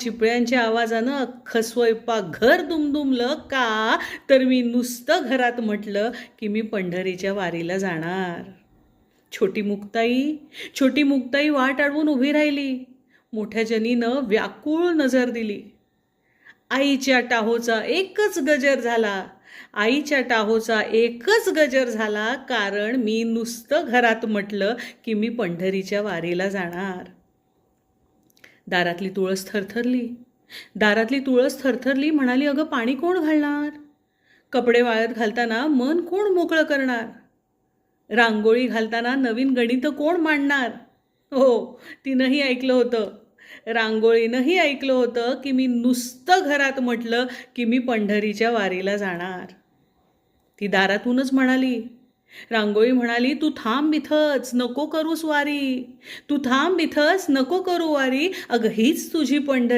चिपळ्यांच्या आवाजानं अख्खं स्वयंपाक घर दुमदुमलं का? तर मी नुसतं घरात म्हटलं की मी पंढरीच्या वारीला जाणार. छोटी मुक्ताई छोटी मुक्ताई वाट अडवून उभी राहिली. मोठ्या जनीनं व्याकुळ नजर दिली. आईच्या टाहोचा एकच गजर झाला. आईच्या टाहोचा एकच गजर झाला कारण मी नुसतं घरात म्हटलं की मी पंढरीच्या वारीला जाणार. दारातली तुळस थरथरली. दारातली तुळस थरथरली म्हणाली अगं पाणी कोण घालणार? कपडे वाळत घालताना मन कोण मोकळं करणार? रांगोळी घालताना नवीन गणितं कोण मांडणार? हो तिनंही ऐकलं होतं. रांगोळीनंही ऐकलं होतं की मी नुसतं घरात म्हटलं की मी पंढरीच्या वारीला जाणार. ती दारातूनच म्हणाली रांगोळी म्हणाली तू थांब इथंच नको करूस वारी. तू थांब इथंच नको करू वारी. अगं हीच तुझी पंढरी.